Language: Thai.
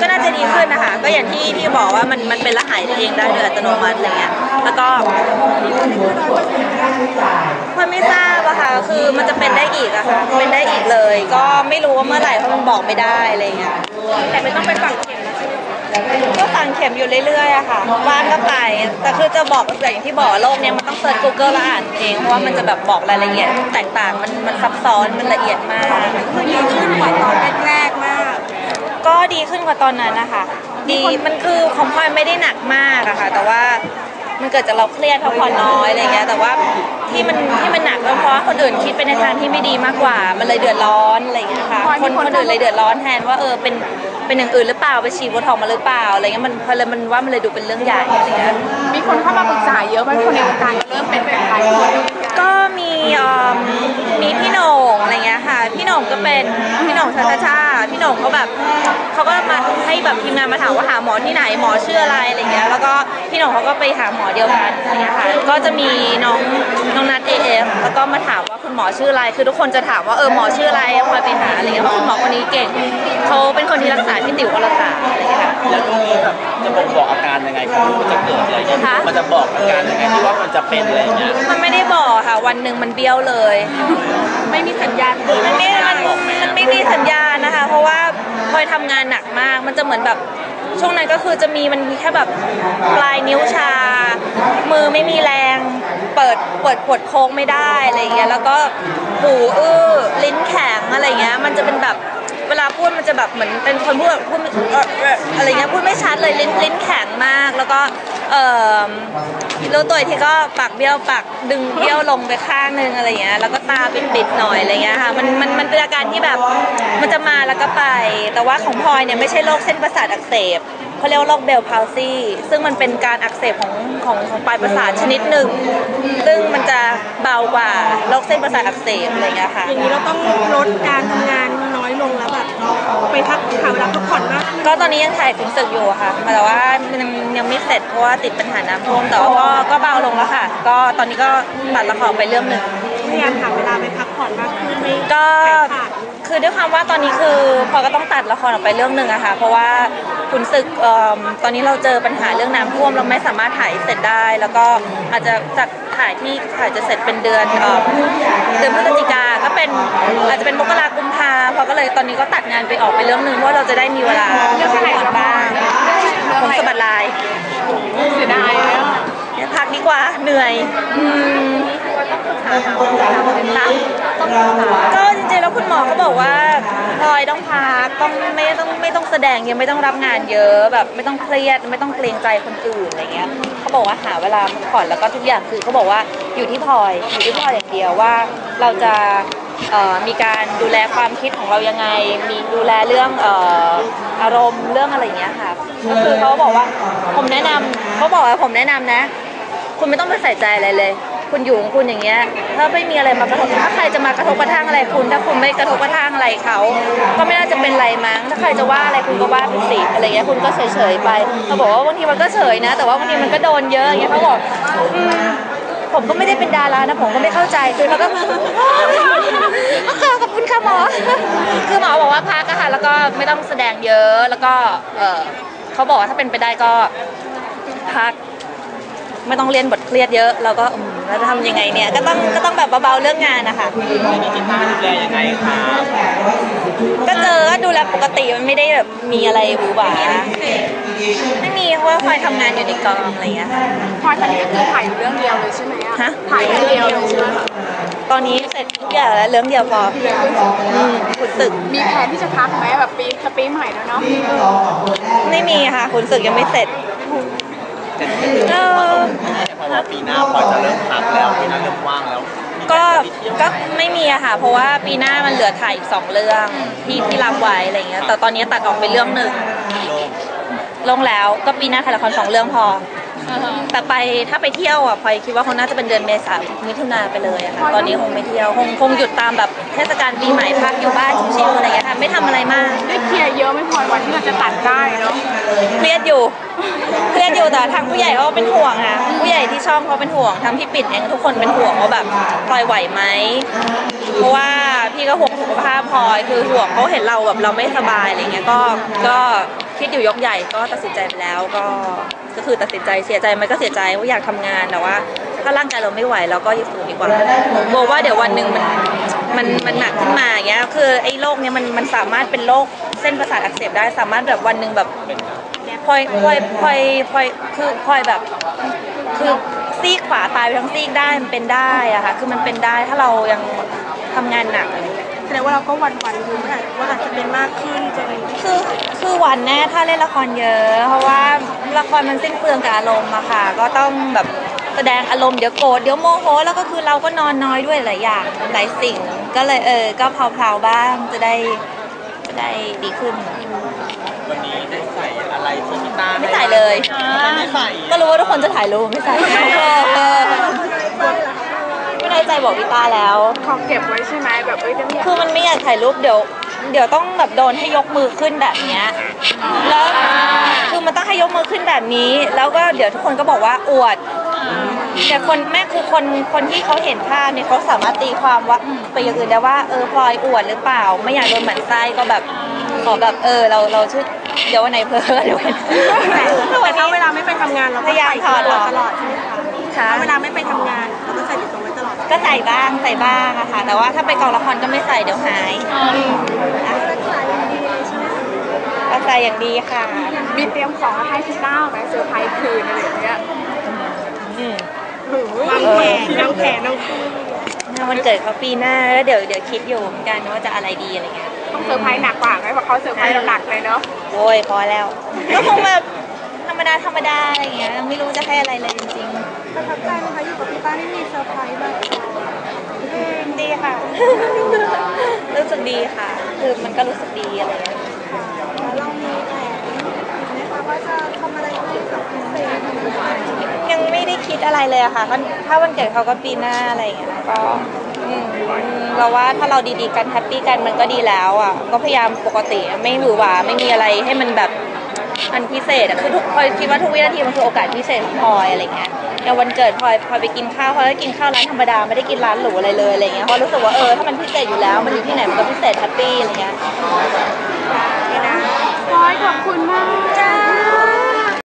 ก็น่าจะดีขึ้นนะคะ ก็อย่างที่ที่บอกว่ามันมันเป็นละหายเองได้โดยอัตโนมัติอะไรเงี้ยแล้วก็มันไม่ทราบอะค่ะคือมันจะเป็นได้อีกอะค่ะเป็นได้อีกเลย ก็ไม่รู้ว่าเมื่อไหร่เพราะมันบอกไม่ได้อะไรเงี้ยแต่ไม่ต้องไปฝังเข็มก็ฝังเข็มอยู่เรื่อยๆอะค่ะว่างก็ไป แต่คือจะบอกอย่างที่บอกโลกเนี้ยมันต้องเซิร์ช Google แล้วอ่านเอง เพราะว่ามันจะแบบบอกรายละเอียดแตกต่าง มันมันซับซ้อน มันละเอียดมากคือดีขึ้นกว่าตอนแรกๆมาก ก็ ดีขึ้นกว่าตอนนั้นนะคะดีมันคือของพลอยไม่ได้หนักมากอะค่ะ แต่ว่ามันเกิดจากเราเครียดพักผ่อนน้อยอะไรเงี้ยแต่ว่าที่มันที่มันหนักก็เพราะว่าคนอื่นคิดไปในทางที่ไม่ดีมากกว่า มันเลยเดือดร้อนอะไรเงี้ยค่ะคนคนอื่นเลยเดือดร้อนแทนว่าเออเป็นเป็นอย่างอื่นหรือเปล่าไปฉีดโบท็อกซ์มาหรือเปล่าอะไรเงี้ยมันพอเลยมันว่ามันเลยดูเป็นเรื่องใหญ่อะไรเงี้ยมีคนเข้ามาปรึกษาเยอะไหมคนในวงการก็เริ่มเป็นเป็นไปหมดก็มีเอิ่มมีพี่โหน่งอะไรเงี้ยค่ะ พี่โหน่งก็เป็นพี่โหน่งชาชาชา พี่โหน่งเขาแบบเขาก็มาให้แบบทีมงานมาถามว่าหาหมอที่ไหนหมอชื่ออะไรอะไรเงี้ยแล้วก็พี่โหน่งเขาก็ไปหาหมอเดียวกันอะไรเงี้ยค่ะก็จะมีน้องน้องนัดเอฟแล้วก็มาถามว่าคุณหมอชื่ออะไรคือทุกคนจะถามว่าเออหมอชื่ออะไรพลอยไปหาอะไรเงี้ยเพราะคุณหมอคนนี้เก่งเขาเป็นคนที่รักษาที่ติ๋วก็รักษาอะไรเงี้ยค่ะแล้วตรงนี้แบบจะบ่งบอกอาการยังไงครับว่ามันจะเกิดอะไรเงี้ยคะมันจะบอกอาการยังไงที่ว่ามันจะเป็นอะไรเงี้ยมันไม่ได้บอกค่ะ วันหนึ่งมันเบี้ยวเลย ไม่มีสัญญาณมันไม่มันมัน ไม่มีสัญญาณนะคะ เพราะว่าพลอยทำงานหนักมาก มันจะเหมือนแบบช่วงนั้นก็คือจะมีมันมีแค่แบบปลายนิ้วชา มือไม่มีแรง เปิดเปิดขวดโค้งไม่ได้อะไรอย่างเงี้ยแล้วก็หูอื้อลิ้นแข็งอะไรอย่างเงี้ยมันจะเป็นแบบ เวลาพูดมันจะแบบเหมือนเป็นคนพูดแบบพูดอะไรเงี้ยพูดไม่ชัดเลยลิ้นลิ้นแข็งมาก แล้วก็เออรู้ตัวอีกทีก็ปากเบี้ยวปากดึงเบี้ยวลงไปข้างนึงอะไรเงี้ยแล้วก็ตาปิดๆหน่อยอะไรเงี้ยค่ะมันมันมันเป็นอาการที่แบบมันจะมาแล้วก็ไป แต่ว่าของพลอยเนี่ยไม่ใช่โรคเส้นประสาทอักเสบเขาเรียกว่าโรคเบลพาวซีซึ่งมันเป็นการอักเสบของของของปลายประสาทชนิดหนึ่ง ซึ่งมันจะเบากว่าโรคเส้นประสาทอักเสบอะไรเงี้ยค่ะ อย่างนี้เราต้องลดการทำงาน อยลงแล้วแบบไปพักหาเวลาพักผ่อนมากขึ้นก็ตอนนี้ยังถ่ายขุนศึกอยู่อะค่ะ แต่ว่ามันยังไม่เสร็จเพราะว่าติดปัญหาน้ำท่วมแต่ว่าก็ก็เบาลงแล้วค่ะ ก็ตอนนี้ก็ตัดละครไปเรื่องหนึ่งพยายามหาเวลาไปพักผ่อนมากขึ้นไม่ก็ขาดคือด้วยความว่าตอนนี้คือพอก็ต้องตัดละครออกไปเรื่องหนึ่งอะค่ะ เพราะว่าขุนศึกเอิ่มตอนนี้เราเจอปัญหาเรื่องน้ำท่วมเราไม่สามารถถ่ายเสร็จได้ แล้วก็อาจจะจาก ถ่ายที่ถ่ายจะเสร็จเป็นเดือนเอิ่มเดือนพฤศจิกาก็เป็นอาจจะเป็นมกรากุมภาพอก็เลยตอนนี้ก็ตัดงานไปออกไปเรื่องหนึ่งเพราะว่าเราจะได้มีเวลาพักผ่อนบ้างผมสะบัดลายเสียดายเลยอะเดี๋ยวพักดีกว่าเหนื่อยอืม นะก็จริงๆแล้วคุณหมอเขาบอกว่าพลอยต้องพักต้องไม่ต้องไม่ต้องแสดงเยอะไม่ต้องรับงานเยอะแบบไม่ต้องเครียดไม่ต้องเกรงใจคนอื่นอะไรเงี้ยเขาบอกว่าหาเวลาพักผ่อนแล้วก็ทุกอย่างคือเขาบอกว่าอยู่ที่พลอยอยู่ที่พลอยอย่างเดียวว่าเราจะเอ่อมีการดูแลความคิดของเรายังไง มีดูแลเรื่องเอ่ออารมณ์เรื่องอะไรอย่างเงี้ยค่ะ ก็คือเขาบอกว่าผมแนะนำเขาบอกว่าผมแนะนำนะ คุณไม่ต้องไปใส่ใจอะไรเลย คุณอยู่ของคุณอย่างเงี้ยถ้าไม่มีอะไรมากระทบถ้าใครจะมากระทบกระทั่งอะไรคุณ ถ้าคุณไม่กระทบกระทั่งอะไรเขา ก็ไม่น่าจะเป็นไรมั้ง ถ้าใครจะว่าอะไรคุณก็ว่าไปสิอะไรเงี้ยคุณก็เฉยๆไปเขาบอกว่าบางทีมันก็เฉยนะ แต่ว่าบางทีมันก็โดนเยอะอย่างเงี้ยเขาบอกอืมผมก็ไม่ได้เป็นดารานะผมก็ไม่เข้าใจคือเขาก็ขอบคุณค่ะหมอ คือหมอบอกว่าพักอะค่ะแล้วก็ไม่ต้องแสดงเยอะแล้วก็เออเขาบอกว่าถ้าเป็นไปได้ก็พักไม่ต้องเรียนบทเครียดเยอะ เราก็ อืมแล้วจะทำยังไงเนี่ยก็ต้องก็ต้องแบบเบาๆเรื่องงานนะคะแล้วมีกีตาร์ดูแลยังไงครับก็เจอก็ดูแลปกติมันไม่ได้แบบมีอะไรหวือหวาไม่มีเพราะว่าคอยทำงานอยู่ในกองอะไรอย่างเงี้ยค่ะพลอยตอนนี้ก็คือถ่ายอยู่เรื่องเดียวเลยใช่ไหมอะฮะถ่ายเรื่องเดียวเลยใช่ไหมตอนนี้เสร็จทุกอย่างแล้วเรื่องเดียวพออืมขุนศึกมีแผนที่จะพักไหมแบบปีจะปีใหม่แล้วเนาะไม่มีค่ะขุนศึกยังไม่เสร็จ เออเพราะว่าปีหน้าพอจะเริ่มพักแล้วปีหน้าเริ่มว่างแล้ว ก็ก็ไม่มีอะค่ะ เพราะว่าปีหน้ามันเหลือถ่ายอีกสองเรื่องที่ที่รับไว้อะไรเงี้ยแต่ตอนนี้ตัดออกไปเรื่องหนึ่งโล่งลงแล้วก็ปีหน้าถ่ายละครสองเรื่องพอเอ แต่ไปถ้าไปเที่ยวอะพลอยคิดว่าคงน่าจะเป็นเดือนเมษามิถุนาไปเลยอะค่ะ ตอนนี้คงไม่เที่ยวคงคงหยุดตามแบบเทศกาลปีใหม่พักอยู่บ้านชิวๆอะไรอย่างเงี้ยค่ะไม่ทำอะไรมากได้เคลียร์เยอะไม่พอวันที่เราจะตัดได้เนาะเครียดอยู่เครียดอยู่แต่ทางผู้ใหญ่เขาก็เป็นห่วงอะผู้ใหญ่ที่ช่องเขาเป็นห่วงทั้งพี่ปิ่นเองทุกคนเป็นห่วงว่าแบบพลอยไหวไหม เพราะว่าพี่ก็ห่วงสุขภาพพลอยคือห่วงเขาเห็นเราแบบเราไม่สบายอะไรเงี้ยก็ก็คิดอยู่ยกใหญ่ก็ตัดสินใจไปแล้วก็ก็คือตัดสินใจเสียใจมันก็เสียใจว่าอยากทำงานแต่ว่า ถ้าร่างกายเราไม่ไหวเราก็อยู่ฝืนดีกว่ากลัวว่าเดี๋ยววันหนึ่งมันมันมันหนักขึ้นมาอย่างเงี้ยคือไอ้โรคเนี้ยมันมันสามารถเป็นโรคเส้นประสาทอักเสบได้สามารถแบบวันหนึ่งแบบพลอยพลอยพลอยพลอยคือพลอยแบบคือซีกขวาตายไปทั้งซีกได้มันเป็นได้อะค่ะคือมันเป็นได้ถ้าเรายัง ทำงานหนักอะไรอย่างเงี้ยแสดงว่าเราก็วันวันๆรู้ว่าว่าอาจจะเป็นมากขึ้นจะมีคือคือหวันแน่ถ้าเล่นละครเยอะ เพราะว่าละครมันสิ้นเปลืองกับอารมณ์อะค่ะ ก็ต้องแบบแสดงอารมณ์เดี๋ยวโกรธเดี๋ยวโมโหแล้วก็คือเราก็นอนน้อยด้วยหลายอย่างหลายสิ่ง ก็เลยเออ ก็เพลาๆบ้างจะได้จะได้ดีขึ้น วันนี้ได้ใส่อะไรที่พี่ต้าไม่ใส่เลย ไม่ใส่ก็รู้ว่าทุกคนจะถ่ายรูปไม่ใส่ เออไม่ได้ใจบอกพี่ตาแล้วเขาเก็บไว้ใช่ไหมแบบเอ้ยจะไม่อยากคือมันไม่อยากถ่ายรูปเดี๋ยว เดี๋ยวต้องแบบโดนให้ยกมือขึ้นแบบเนี้ยแล้วคือมันต้องให้ยกมือขึ้นแบบนี้ แล้วก็เดี๋ยวทุกคนก็บอกว่าอวดแต่คนแม่คือคนคนที่เขาเห็นภาพเนี่ยเขาสามารถตีความว่าไปอย่างอื่นได้ว่าเออพลอยอวดหรือเปล่า ไม่อยากโดนหมั่นไส้ก็แบบขอแบบเออเราเราชื่อเดี๋ยววันไหนเพลอเดี๋ยววันไหนแต่ถ้าเวลาไม่ไปทำงานเราก็พยายามใส่ถอดออกตลอดใช่ไหมคะค่ะถ้าเวลาไม่ไปทำงานเราก็ใส่ ก็ใส่บ้างใส่บ้างอะค่ะ แต่ว่าถ้าไปกองละครก็ไม่ใส่เดี๋ยวหายอะก็ใส่อย่างดีค่ะมีเตรียมของมาให้พี่ต้าไหมเซอร์ไพรส์คืนอะไรอย่างเงี้ยอืมวางแผนวางแผนต้องวันเกิดเขาปีหน้าแล้วเดี๋ยวเดี๋ยวคิดอยู่เหมือนกันว่าจะอะไรดีอะไรเงี้ยต้องเซอร์ไพรส์หนักกว่าไหมเพราะเขาเซอร์ไพรส์เราหนักเลยเนาะโอ้ยพอแล้วก็คงแบบธรรมดาธรรมดาอะไรเงี้ยไม่รู้จะให้อะไรเลยจริงป รู้สึกดีค่ะ คือมันก็รู้สึกดีอะไรเงี้ย เรามีแผนไหมคะว่าจะทำอะไรให้กับพิเศษยังไม่ได้คิดอะไรเลยอะค่ะก็ถ้าวันเกิดเขาก็ปีหน้าอะไรอย่างเงี้ยก็อืมเราว่าถ้าเราดีๆกันแฮปปี้กันมันก็ดีแล้วอะ ก็พยายามปกติไม่หวือหวาไม่มีอะไรให้มันแบบ มันพิเศษอะคือทุกพลอยคิดว่าทุกวินาทีมันคือโอกาสพิเศษของพลอยอะไรเงี้ยอย่างวันเกิดพลอยพลอยไปกินข้าวพลอยก็กินข้าวร้านธรรมดาไม่ได้กินร้านหรูอะไรเลยอะไรเงี้ยเพราะรู้สึกว่าเออถ้ามันพิเศษอยู่แล้ว มันอยู่ที่ไหนมันก็พิเศษแฮปปี้อะไรเงี้ยร้อยขอบคุณมากจ้า